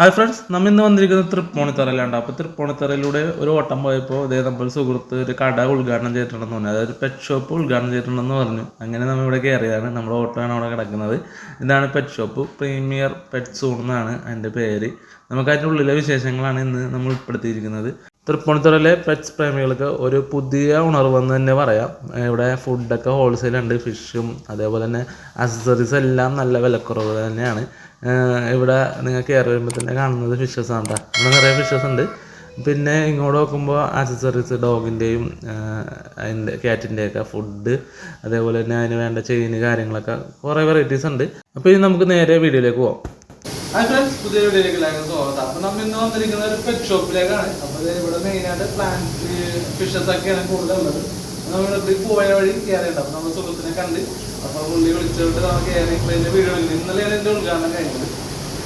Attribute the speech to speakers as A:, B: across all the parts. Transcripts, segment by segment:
A: Hi friends നമ്മൾ ഇന്ന് വന്നിരിക്കുന്നത് തൃപ്പൂണിത്തറയിലാണ് അപ്പോൾ തൃപ്പൂണിത്തറയിലൂടെ ഒരു ഓട്ടം പോയപ്പോൾ ഇതേ നമ്മൾ സുഹൃത്ത് ഒരു കട ഉദ്ഘാടനം ചെയ്തിട്ടുണ്ടെന്ന് പറഞ്ഞു. അതായത് പെറ്റ് ഷോപ്പ് ഉദ്ഘാടനം ചെയ്തിട്ടുണ്ടെന്ന് പറഞ്ഞു. അങ്ങനെ നമ്മൾ ഇവിടെ കയറിയതാണ് നമ്മുടെ ഓട്ടോയാണ് അവിടെ കിടക്കുന്നത്. ഇതാണ് pet shop premier pet soon എന്നാണ് അതിന്റെ പേര്. നമുക്ക് അതിന്റെ ഉള്ളിലെ വിശേഷങ്ങളാണ് ഇന്ന് നമ്മൾ ഉൾപ്പെടുത്തിയിരിക്കുന്നത്. തൃപ്പൂണിത്തുറയിലെ പെറ്റ്സ് പ്രേമികൾക്ക് ഒരു പുതിയ ഉണർവെന്ന് തന്നെ പറയാം. ഇവിടെ ഫുഡൊക്കെ ഹോൾസെയിലുണ്ട് ഫിഷും അതേപോലെ തന്നെ അക്സസറീസ് എല്ലാം നല്ല വിലക്കുറവ് തന്നെയാണ്. ഇവിടെ നിങ്ങൾ കയറി വരുമ്പോൾ തന്നെ കാണുന്നത് ഫിഷസ് ആണ് കേട്ടോ ഇവിടെ നിറയെ ഫിഷസ് ഉണ്ട്. പിന്നെ ഇങ്ങോട്ട് നോക്കുമ്പോൾ ആക്സസറീസ് ഡോഗിന്റെയും അതിന്റെ ക്യാറ്റിന്റെയൊക്കെ ഫുഡ് അതേപോലെ തന്നെ അതിന് വേണ്ട ചെയിന് കാര്യങ്ങളൊക്കെ കുറേ വെറൈറ്റീസ് ഉണ്ട്. അപ്പോൾ ഇനി നമുക്ക് നേരെ വീഡിയോയിലേക്ക് പോകാം ഹായ് ഫ്രണ്ട്സ് പുതിയ വീഡിയോയിലേക്ക് എല്ലാവർക്കും സ്വാഗതം. അപ്പോൾ നമ്മൾ ഇന്ന് വന്നിരിക്കുന്ന ഒരു പെറ്റ് ഷോപ്പിലേക്കാണ് അപ്പോൾ ഇവിടെ മെയിനായിട്ട് പ്ലാന്റ് ഫിഷസ് ഒക്കെയാണ് കൂടുതലുള്ളത്. നമ്മളിവിടെ പോയ വഴി കയറിയുണ്ട് അപ്പോൾ നമ്മൾ സുഖത്തിനെ കണ്ട് അപ്പോൾ പുള്ളി വിളിച്ചുകൊണ്ട് നമുക്ക് ഇതിന്റെ വീഡിയോയിൽ ഇന്നലെയാണ് എന്റെ ഉദ്ഘാടനം കഴിഞ്ഞത്.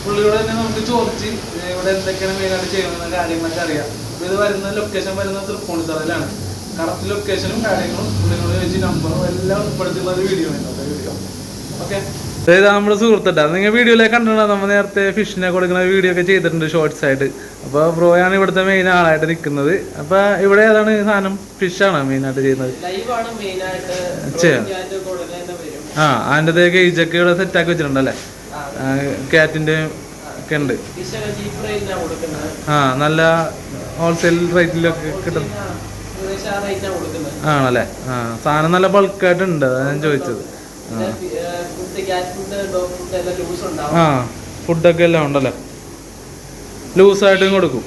A: പുള്ളിയോട് തന്നെ നമുക്ക് ചോദിച്ച് ഇവിടെ എന്തൊക്കെയാണ് മെയിനായിട്ട് ചെയ്യുന്ന കാര്യങ്ങളൊക്കെ അറിയാം. അപ്പോൾ ഇത് വരുന്ന ലൊക്കേഷൻ വരുന്നത് തൃപ്പൂണിത്തറയിലാണ്. കറക്റ്റ് ലൊക്കേഷനും കാര്യങ്ങളും പുള്ളിനോട് ചോദിച്ച് നമ്പറും എല്ലാം ഉൾപ്പെടുത്തിയുള്ള ഒരു വീഡിയോ വീഡിയോ ഓക്കെ ഇത് നമ്മുടെ സുഹൃത്തുട്ടാ നിങ്ങൾ വീഡിയോയിലേക്ക് കണ്ടിട്ടുണ്ടോ? നമ്മൾ നേരത്തെ ഫിഷിനെ കൊടുക്കുന്ന വീഡിയോ ഒക്കെ ചെയ്തിട്ടുണ്ട് ഷോർട്സ് ആയിട്ട്. അപ്പോൾ ബ്രോയാണ് ഇവിടുത്തെ മെയിൻ ആളായിട്ട് നിൽക്കുന്നത് അപ്പോൾ ഇവിടെ ഏതാണ് സാധനം? ഫിഷാണ് മെയിനായിട്ട് ചെയ്യുന്നത്? ആ അതിന്റെതേക്ക് ഇജക്കയുടെ സെറ്റാക്കി വെച്ചിട്ടുണ്ടല്ലേ? കാറ്റിന്റെ ഒക്കെ ഉണ്ട്. ആ നല്ല ഹോൾസെയിൽ റേറ്റിലൊക്കെ കിട്ടും. ആണല്ലേ? ആ സാധനം നല്ല ബൾക്കായിട്ടുണ്ട് അതാണ് ഞാൻ ചോദിച്ചത്. ആ. ഫുഡൊക്കെ എല്ലാം ഉണ്ടല്ലേ? ലൂസായിട്ടും കൊടുക്കും.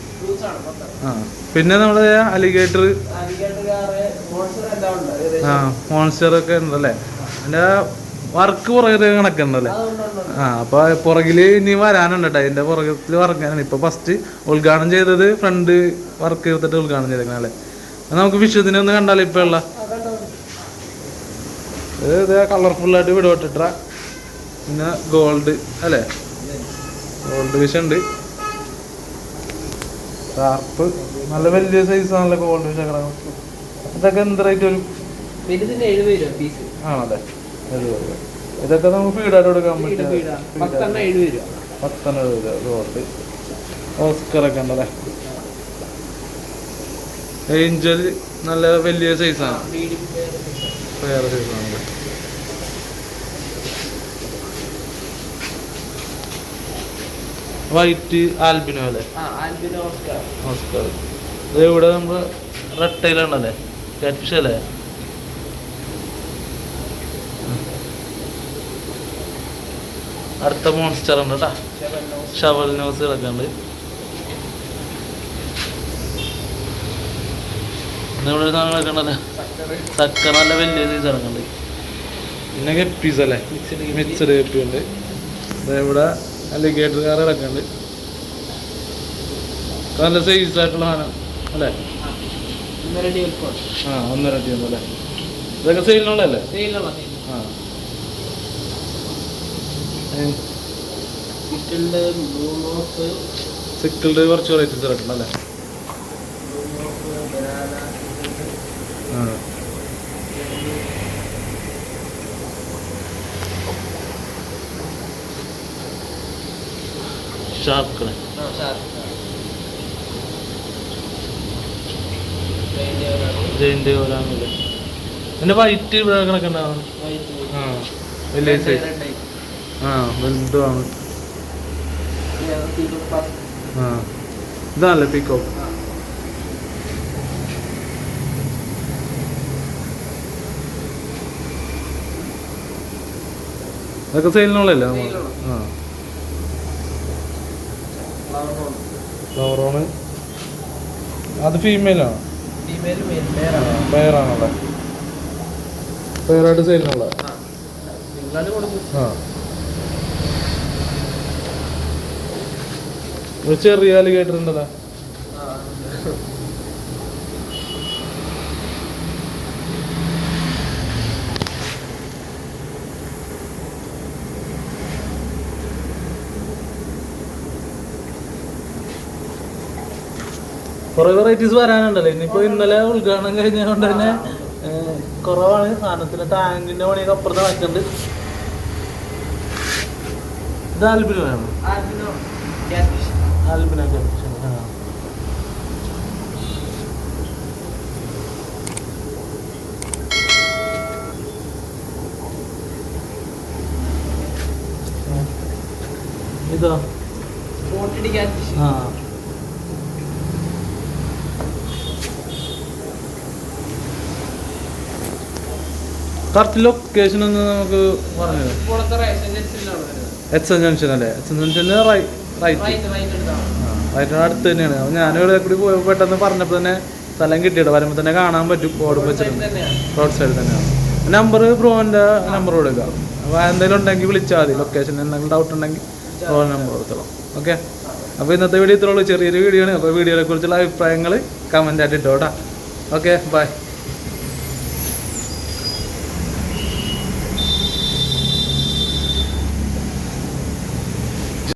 A: ആ പിന്നെ നമ്മുടെ അലിഗേറ്റർ ആ മോൺസ്റ്റർ ഒക്കെ ഉണ്ടല്ലേ? അതിന്റെ വർക്ക് പുറകെ കണക്കുണ്ടല്ലേ ആ അപ്പൊ പുറകിൽ ഇനി വരാനുണ്ട് കേട്ടോ അതിന്റെ പുറകിൽ വർക്കാനാണ് ഇപ്പൊ ഫസ്റ്റ് ഉദ്ഘാടനം ചെയ്തത് ഫ്രണ്ട് വർക്ക് ചെയ്തിട്ട് ഉദ്ഘാടനം ചെയ്തേക്കണല്ലേ നമുക്ക് വിഷുദിനെ ഒന്ന് കണ്ടാലോ ഇപ്പൊ ഉള്ള? ഇത് കളർഫുൾ ആയിട്ട് വിടവിട്ടിട്ട പിന്നെ ഗോൾഡ് അല്ലേ? ഗോൾഡ് വിഷ ഉണ്ട്. ഷാർപ്പ് നല്ല വലിയ സൈസ് ആണല്ലോ ഗോൾഡ് വിഷ ഇതൊക്കെ എന്ത് റേറ്റ് വരും? ആണല്ലേ? എഴുപത്. ഇതൊക്കെ നമുക്ക് ഫീഡായിട്ട് കൊടുക്കാൻ പറ്റും
B: പത്തെണ്ണം എഴുപത് രൂപ
A: പത്തെണ്ണം എഴുപത് രൂപ ഗോൾഡ് ഓസ്കർ ഉണ്ടല്ലേ? ഏഞ്ചൽ നല്ല വലിയ സൈസാണ് വേറെ സൈസാണ് വൈറ്റ് ആൽബിനോ അല്ലേ?
B: ഓസ്കാർ.
A: ഇത് ഇവിടെ നമ്മൾ റെഡ് ടൈലാണല്ലേ അല്ലേ? അടുത്ത മോൺസ്റ്റർ ഉണ്ട് കേട്ടോ ഷവൽ ന്യൂസ് കിടക്കുന്നുണ്ട് പിന്നെ ഇവിടെ സാധനം കിടക്കണ്ടല്ലേ? ചക്ക നല്ല വലിയ സൈസ് ഇറങ്ങുന്നുണ്ട് പിന്നെ ഗപ്പീസ് അല്ലേ? മിക്സഡ് ഗപ്പി ഉണ്ട്. ഇവിടെ അലിഗേറ്റർ കാർ കിടക്കുന്നുണ്ട് നല്ല സൈസ് ആയിട്ടുള്ള സാധനം അല്ലേ? ആ ഒന്നര ടീം അല്ലേ? ഇതൊക്കെ സെയിലിനുള്ളതല്ലേ
B: സെയിലുള്ള
A: ആ. സിക്കിൾഡ് കുറച്ച്
B: ബനാന
A: ആ. ഷാർപ്പ് വൈറ്റ് ഇവിടെ കണക്കുണ്ടാവും വലിയ സൈസ് ആ വലുതുമാണ് അതൊക്കെ സെയിലിനുള്ളല്ലേ. ആ. അത് ഫീമെയിലാണ്? പെയറാണല്ലേ? പെയറായിട്ട് സെയിലിനുള്ള? ആ.
B: ആ
A: കുറെ വെറൈറ്റീസ് വരാനുണ്ടല്ലോ. ഇനിയിപ്പോ ഇന്നലെ ഉദ്ഘാടനം കഴിഞ്ഞതുകൊണ്ട് തന്നെ കുറവാണ്. സാധനത്തിന്റെ ടാങ്കിന്റെ പണിയൊക്കെ അപ്പുറത്ത് നടക്കുന്നുണ്ട്. ഇത് ആൽബിനോ
B: ആൽബിനോ. ക്യാറ്റ് ഫിഷ് ആൽബിന ജംഗ്ഷൻ
A: ആ. ഇതോ? ആ. കറക്റ്റ് ലൊക്കേഷൻ ഒന്ന് നമുക്ക് പറഞ്ഞു എച്ച് എൻ ജംഗ്ഷൻ അല്ലേ എച്ച് എൻ ജംഗ്ഷന് റൈറ്റ് അടുത്ത് തന്നെയാണ്. അപ്പോൾ ഞാനിവിടെ കൂടി പോയി പെട്ടെന്ന് പറഞ്ഞപ്പോൾ തന്നെ സ്ഥലം കിട്ടിയിട്ട്? വരുമ്പോൾ തന്നെ കാണാൻ പറ്റും. ബോർഡ് വെച്ചിട്ടുണ്ട്. റോഡ് സൈഡിൽ തന്നെയാണ് നമ്പർ ബ്രോന്റെ നമ്പർ കൊടുക്കുക അപ്പോൾ എന്തെങ്കിലും ഉണ്ടെങ്കിൽ വിളിച്ചാൽ മതി. ലൊക്കേഷൻ എന്തെങ്കിലും ഡൗട്ട് ഉണ്ടെങ്കിൽ ബ്രോ നമ്പർ കൊടുത്തോളാം. ഓക്കെ അപ്പോൾ ഇന്നത്തെ വീഡിയോ ഇത്രയുള്ളൂ ചെറിയൊരു വീഡിയോ ആണ്. അപ്പോൾ വീഡിയോയെ കുറിച്ചുള്ള അഭിപ്രായങ്ങൾ കമന്റ് ആയിട്ട് ഇട്ടോ കേട്ടോ ഓക്കെ ബൈ